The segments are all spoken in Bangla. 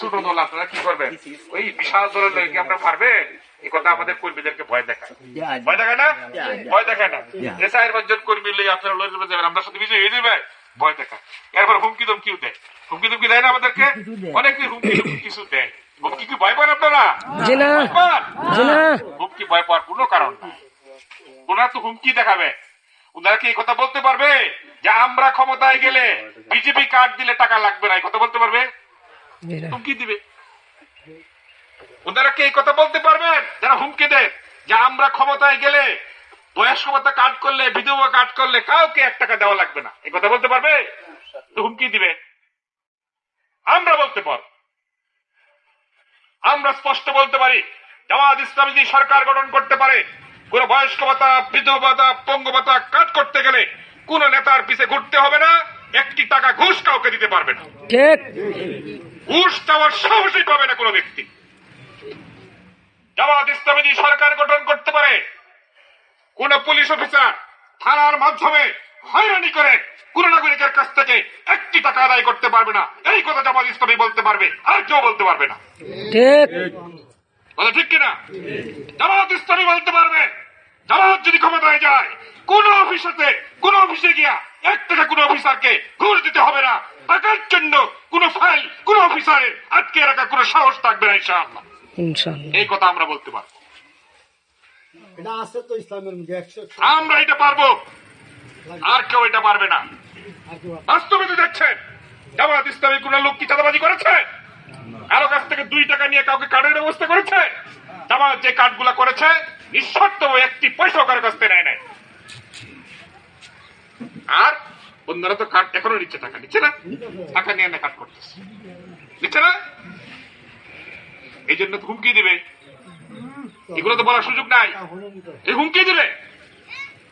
ছোট দল আপনারা কি করবেন? ওই বিশাল দলের লোককে আমরা পারবে এই কথা আমাদের কর্মীদেরকে ভয় দেখায়। ভয় দেখায় না? ভয় দেখায় না? যে চার পাঁচজন কর্মী লই আপনারা লড়ে যাবেন আমরা সাথে বিজয় হয়ে যাবে। ভয় দেখায়। এরপর হুমকি ধমকিও দেয়। হুমকি ধমকি দেয় না আমাদেরকে? অনেক হুমকি ধমকি কিছু দেয়। হুমকি কি ভয় পান আপনারা? হুমকি ভয় পাওয়ার কোনো কারণ নাই। ওনারা তো হুমকি দেখাবে। ওনারা কি এই কথা বলতে পারবে? যে আমরা ক্ষমতায় গেলে বিজেপি কার্ড দিলে টাকা লাগবে না এই কথা বলতে পারবে? হুমকি দিবে। ওনারা কি এই কথা বলতে পারবেন? যারা হুমকি দেন যে আমরা ক্ষমতায় গেলে, বয়স্ক ভাতা কাট করলে, বিধবা কাট করলে, কাউকে এক টাকা দেওয়া লাগবে না। এই কথা বলতে পারবে? হুমকি দিবে। আমরা বলতে পার। আমরা স্পষ্ট বলতে পারি, জামাত ইসলামী যদি সরকার গঠন করতে পারে, কোন বয়স্ক ভাতা, বিধবা ভাতা, পঙ্গু ভাতা কাট করতে গেলে কোন নেতার পিছে ঘুরতে হবে না। একটি টাকা ঘুষ কাউকে দিতে পারবে না। ঠিক। ঘুষ চাওয়ার সাহসই পাবে না কোনো ব্যক্তি। জামাত ইসলামী যদি সরকার গঠন করতে পারে। কোন পুলিশ অফিসার থানার মাধ্যমে হয়রানি করে কোন নাগরিকের কাছ থেকে একটি টাকা আদায় করতে পারবে না। এই কথা জামাত ইসলামী বলতে পারবে আর কেউ বলতে পারবে না। ঠিক। কথা ঠিক কিনা? জামাত ইসলামী বলতে পারবে জামাত যদি ক্ষমতায় যায় কোন অফিসেতে কোন অফিসে গিয়া এক টাকা কোন অফিসারকে ঘুষ দিতে হবে না। টাকার জন্য কোন ফাইল কোন অফিসারের আটকে রাখা কোন সাহস থাকবে না ইনশাআল্লাহ। এই কথা আমরা বলতে পারব। এটা আছে তো ইসলামের মধ্যে একশো একশো আমরা এটা পারব। আর কেউ এটা পারবে না। বাস্তবে তো দেখছেন জামাত ইসলামী কোন লোক কি চাঁদাবাজি করেছে? কারও কাছ থেকে দুই টাকা নিয়ে কাউকে কার্ডের ব্যবস্থা করেছে? জামাত যে কার্ডগুলা করেছে নিঃশর্ত একটি পয়সা কারও কাছ থেকে নেয় নাই আর অন্যরা তো কার্ড এখনও নিচ্ছে টাকা নিচ্ছে না? টাকা নিয়ে না কার্ড করতেছে। নিচ্ছে না? এই জন্য হুমকি দিবে। এগুলো তো বলার সুযোগ নাই। এই হুমকি দিলে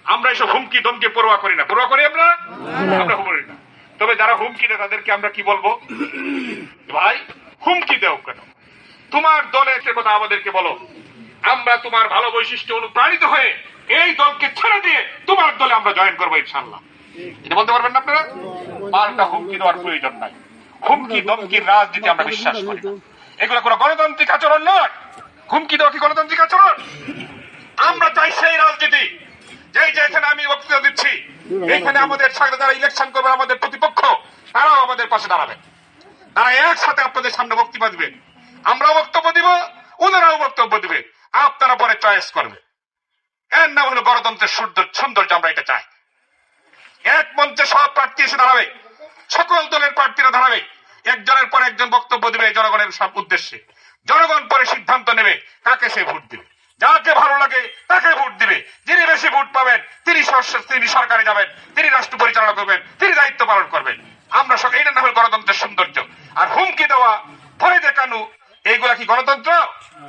আমরা এসব হুমকি ধমকি পরোয়া করি না। পরোয়া করি আমরা? আমরা হুমকি না। তবে যারা হুমকি দেয় তাদেরকে আমরা কি বলব? ভাই হুমকি দেও কেন? তোমার দলের সে কথা আমাদেরকে বলো। আমরা তোমার ভালো বৈশিষ্ট্য অনুপ্রাণিত হয়ে এই দলকে ছেড়ে দিয়ে তোমার দলে আমরা জয়েন করব ইনশাল্লাহ এটা বলতে পারবেন না আপনারা? পাল্টা হুমকি দেওয়ার প্রয়োজন নাই। হুমকি দমকির রাজনীতি আমরা বিশ্বাস করি এগুলো কোনো গণতান্ত্রিক আচরণ নয়। হুমকি দেওয়া কি গণতান্ত্রিক আচরণ? আমরা চাই সেই রাজনীতি। যেই যে এখানে আমি বক্তৃতা দিচ্ছি, এখানে আমাদের সাথে যারা ইলেকশন করবে, আমাদের প্রতিপক্ষ, তারাও আমাদের পাশে দাঁড়াবে। তারা একসাথে আপনাদের সামনে বক্তব্য দিবে। আমরাও বক্তব্য দিব, ওনারাও বক্তব্য দিবে। আপনারা পরে চয়েস করবে এর নাম হলো গণতন্ত্রের সৌন্দর্য, আমরা এটা চাই। এক মঞ্চে সব প্রার্থী এসে দাঁড়াবে। সকল দলের প্রার্থীরা দাঁড়াবে। একজনের পর একজন বক্তব্য দিবে জনগণের সব উদ্দেশ্যে। জনগণ পরে সিদ্ধান্ত নেবে কাকে সে ভোট দিবে। যাকে ভালো লাগে তাকে ভোট দিবে। যিনি বেশি ভোট পাবেন, তিনি তিনি সরকারে যাবেন, তিনি রাষ্ট্র পরিচালনা করবেন, তিনি দায়িত্ব পালন করবেন। আমরা সব এটা না হল গণতন্ত্রের সৌন্দর্য। আর হুমকি দেওয়া ভয় দেখানো, এইগুলা কি গণতন্ত্র?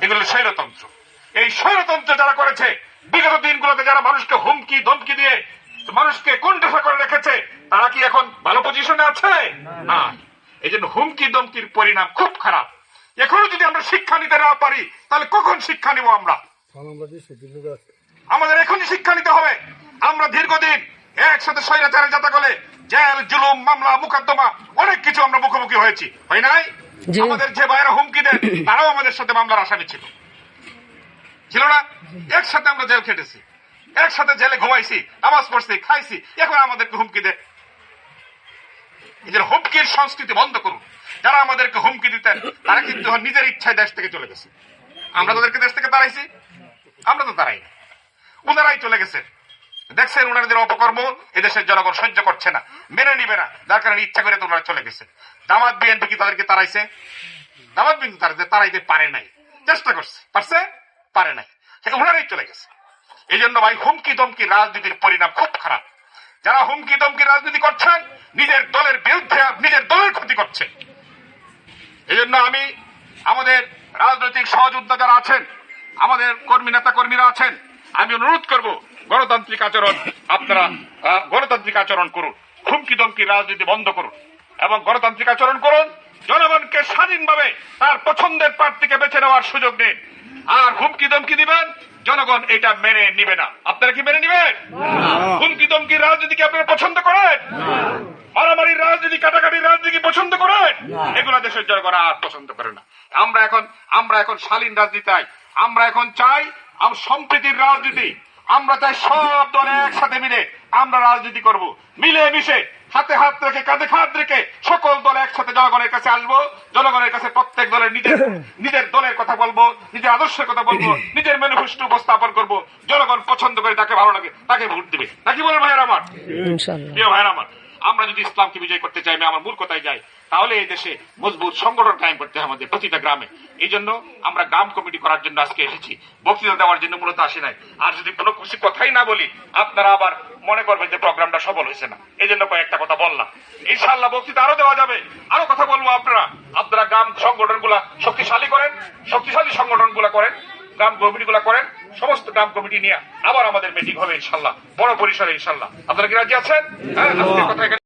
এগুলো স্বৈরতন্ত্র। এই স্বৈরতন্ত্র যারা করেছে, বিগত দিনগুলোতে যারা মানুষকে হুমকি, ধমকি দিয়ে মানুষকে কোণঠাসা করে রেখেছে? তারা কি এখন ভালো পজিশনে আছে? না। এই জন্য হুমকি দমকির পরিণাম খুব খারাপ। এখনও যদি আমরা শিক্ষা নিতে না পারি তাহলে কখন শিক্ষা নিব আমরা? আমাদের এখনই শিক্ষা নিতে হবে। আমরা দীর্ঘদিন একসাথে স্বৈরাচারের যাতা করে জেল জুলুম মামলা মুকদ্দমা অনেক কিছু আমরা মুখোমুখি হয়েছি। হয় নাই? আমাদের যে বাইরে হুমকি দেন তারাও আমাদের সাথে মামলার আসামি ছিল। ছিল না? একসাথে আমরা জেল খেটেছি। একসাথে জেলে ঘুমাইছি, নামাজ পড়ছি, খাইছি, এখন আমাদেরকে হুমকি দেয় যে হুমকির সংস্কৃতি বন্ধ করুন। যারা আমাদেরকে হুমকি দিতেন, তারা কিন্তু নিজের ইচ্ছায় দেশ থেকে চলে গেছে। আমরা তাদেরকে দেশ থেকে তাড়াইছি, আমরা তো তারাই না। ওনারাই চলে গেছে। দেখছেন ওনাদের অপকর্ম, এদেশের জনগণ সহ্য করছে না, মেনে নিবে না, যার কারণে ইচ্ছা করে তো ওনারা চলে গেছে। জামাত বিএনপি কি তাদেরকে তাড়াইছে? জামাত বিএনপি তারা তাড়াইতে পারে নাই, চেষ্টা করছে, পারছে, পারে নাই। সে ওনারাই চলে গেছে। এই জন্য ভাই হুমকি দমকি রাজনীতির পরিণাম খুব খারাপ। যারা হুমকি দমকি রাজনীতি করছেন, নিজের দলের বিরুদ্ধে নিজের দলের ক্ষতি করছে। এই জন্য আমি আমাদের রাজনৈতিক সহযোদ্ধা যারা আছেন, আমাদের কর্মী নেতা কর্মীরা আছেন, আমি অনুরোধ করব, গণতান্ত্রিক আচরণ আপনারা গণতান্ত্রিক আচরণ করুন, হুমকি দমকি রাজনীতি বন্ধ করুন এবং গণতান্ত্রিক আচরণ করুন, জনগণকে স্বাধীনভাবে তার পছন্দের প্রার্থীকে বেছে নেওয়ার সুযোগ দিন আর হুমকি দমকি দিবেন? জনগণ এটা মেনে নিবে না। আপনারা কি মেনে নিবেন? হুমকি দমকি রাজনীতি কি আপনারা পছন্দ করেন? মারামারির রাজনীতি কাটাকাটির রাজনীতি পছন্দ করেন? এগুলা দেশের জনগণ আর পছন্দ করে না। আমরা এখন আমরা এখন শালীন রাজনীতি চাই। আমরা এখন চাই সম্প্রীতির রাজনীতি। আমরা চাই সব দলে একসাথে মিলে আমরা রাজনীতি করব। মিলে মিশে হাতে হাত রেখে কাঁধে হাত রেখে সকল দল একসাথে জনগণের কাছে আসব জনগণের কাছে প্রত্যেক দলের নিজের নিজের দলের কথা বলব নিজের আদর্শের কথা বলব নিজের ম্যানিফেস্টো উপস্থাপন করব জনগণ পছন্দ করে তাকে ভালো লাগে তাকে ভোট দিবে। নাকি বলেন ভাইয়ের আমার? প্রিয় ভাইয়ের আমার। আমরা যদি ইসলামকে বিজয় করতে চাই আমি আমার মূর্খতায় যাই তাহলে এই দেশে মজবুত সংগঠন কায়েম করতে হবে আমাদের প্রতিটা গ্রামে। এই জন্য আমরা গ্রাম কমিটি করার জন্য আজকে এসেছি। বক্তৃতা দেওয়ার জন্য মূলত আসি নাই। আর যদি কোনো খুশি কথাই না বলি, আপনারা আবার মনে করবেন যে প্রোগ্রামটা সফল হয়েছে না। এই জন্য কয়েকটা কথা বললাম। ইনশাল্লাহ বক্তৃতা আরও দেওয়া যাবে। আরও কথা বলব আপনারা। আপনারা গ্রাম সংগঠনগুলা শক্তিশালী করেন, শক্তিশালী সংগঠনগুলা করেন, গ্রাম কমিটি গুলা করেন। সমস্ত গ্রাম কমিটি নিয়ে আবার আমাদের মিটিং হবে ইনশাল্লাহ বড় পরিসরে ইনশাল্লাহ আপনারা কি রাজি আছেন? হ্যাঁ কথা